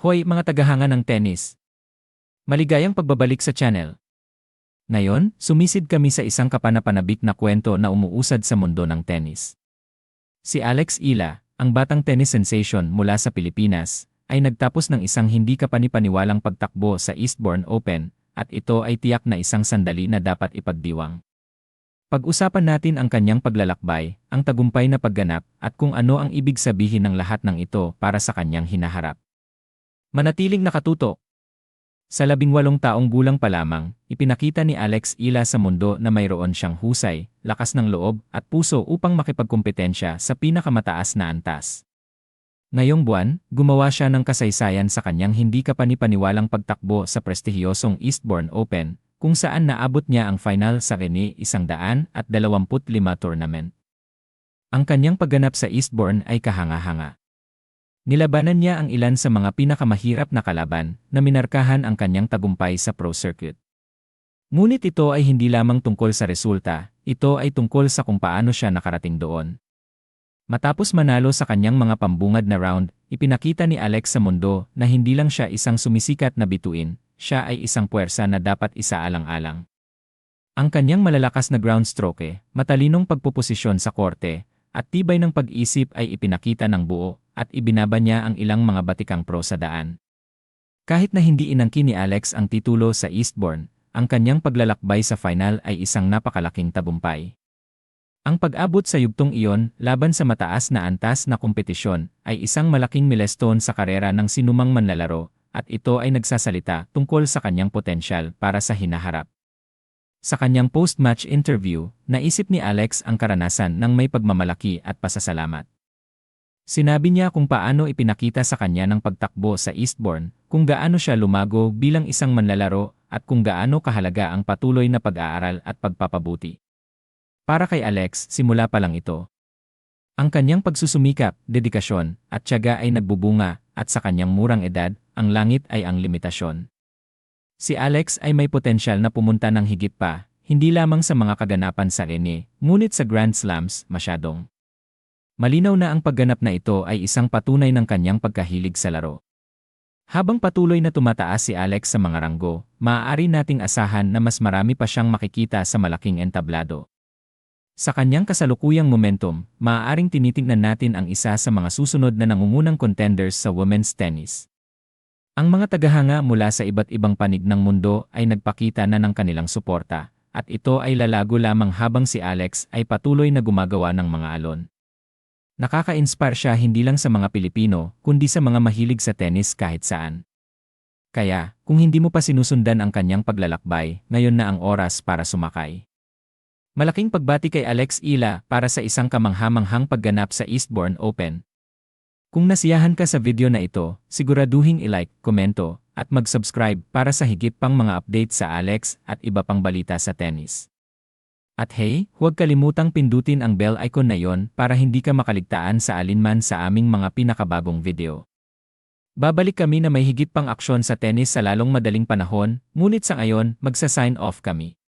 Hoy mga tagahanga ng tennis! Maligayang pagbabalik sa channel. Ngayon, sumisid kami sa isang kapanapanabik na kwento na umuusad sa mundo ng tennis. Si Alex Ila, ang batang tennis sensation mula sa Pilipinas, ay nagtapos ng isang hindi kapanipaniwalang pagtakbo sa Eastbourne Open at ito ay tiyak na isang sandali na dapat ipagdiwang. Pag-usapan natin ang kanyang paglalakbay, ang tagumpay na pagganap at kung ano ang ibig sabihin ng lahat ng ito para sa kanyang hinaharap. Manatiling nakatuto. Sa labing walong taong gulang pa lamang, ipinakita ni Alex Ila sa mundo na mayroon siyang husay, lakas ng loob at puso upang makipagkumpetensya sa pinakamataas na antas. Ngayong buwan, gumawa siya ng kasaysayan sa kanyang hindi kapanipaniwalang pagtakbo sa prestihiyosong Eastbourne Open, kung saan naabot niya ang final sa Rene 125 tournament. Ang kanyang pagganap sa Eastbourne ay kahanga-hanga. Nilabanan niya ang ilan sa mga pinakamahirap na kalaban na minarkahan ang kanyang tagumpay sa pro circuit. Ngunit ito ay hindi lamang tungkol sa resulta, ito ay tungkol sa kung paano siya nakarating doon. Matapos manalo sa kanyang mga pambungad na round, ipinakita ni Alex sa mundo na hindi lang siya isang sumisikat na bituin, siya ay isang puwersa na dapat isaalang-alang. Ang kanyang malalakas na ground stroke, matalinong pagpuposisyon sa korte, at tibay ng pag-isip ay ipinakita ng buo at ibinaba niya ang ilang mga batikang pro sa daan. Kahit na hindi inangkin ni Alex ang titulo sa Eastbourne, ang kanyang paglalakbay sa final ay isang napakalaking tabumpay. Ang pag-abot sa yugtong iyon laban sa mataas na antas na kompetisyon ay isang malaking milestone sa karera ng sinumang manlalaro at ito ay nagsasalita tungkol sa kanyang potensyal para sa hinaharap. Sa kanyang post-match interview, naisip ni Alex ang karanasan ng may pagmamalaki at pasasalamat. Sinabi niya kung paano ipinakita sa kanya ng pagtakbo sa Eastbourne, kung gaano siya lumago bilang isang manlalaro at kung gaano kahalaga ang patuloy na pag-aaral at pagpapabuti. Para kay Alex, simula pa lang ito. Ang kanyang pagsusumikap, dedikasyon, at tiyaga ay nagbubunga, at sa kanyang murang edad, ang langit ay ang limitasyon. Si Alex ay may potensyal na pumunta ng higit pa, hindi lamang sa mga kaganapan sa Rene, ngunit sa Grand Slams, masyadong. Malinaw na ang pagganap na ito ay isang patunay ng kanyang pagkahilig sa laro. Habang patuloy na tumataas si Alex sa mga ranggo, maaari nating asahan na mas marami pa siyang makikita sa malaking entablado. Sa kanyang kasalukuyang momentum, maaaring tinitingnan natin ang isa sa mga susunod na nangungunang contenders sa women's tennis. Ang mga tagahanga mula sa iba't ibang panig ng mundo ay nagpakita na ng kanilang suporta, at ito ay lalago lamang habang si Alex ay patuloy na gumagawa ng mga alon. Nakaka-inspire siya hindi lang sa mga Pilipino, kundi sa mga mahilig sa tennis kahit saan. Kaya, kung hindi mo pa sinusundan ang kanyang paglalakbay, ngayon na ang oras para sumakay. Malaking pagbati kay Alex Ila para sa isang kamanghamanghang pagganap sa Eastbourne Open. Kung nasiyahan ka sa video na ito, siguraduhin i-like, komento, at mag-subscribe para sa higit pang mga update sa Alex at iba pang balita sa tennis. At hey, huwag kalimutang pindutin ang bell icon na yon para hindi ka makaligtaan sa alinman sa aming mga pinakabagong video. Babalik kami na may higit pang aksyon sa tennis sa lalong madaling panahon, ngunit sa ngayon, magsa-sign off kami.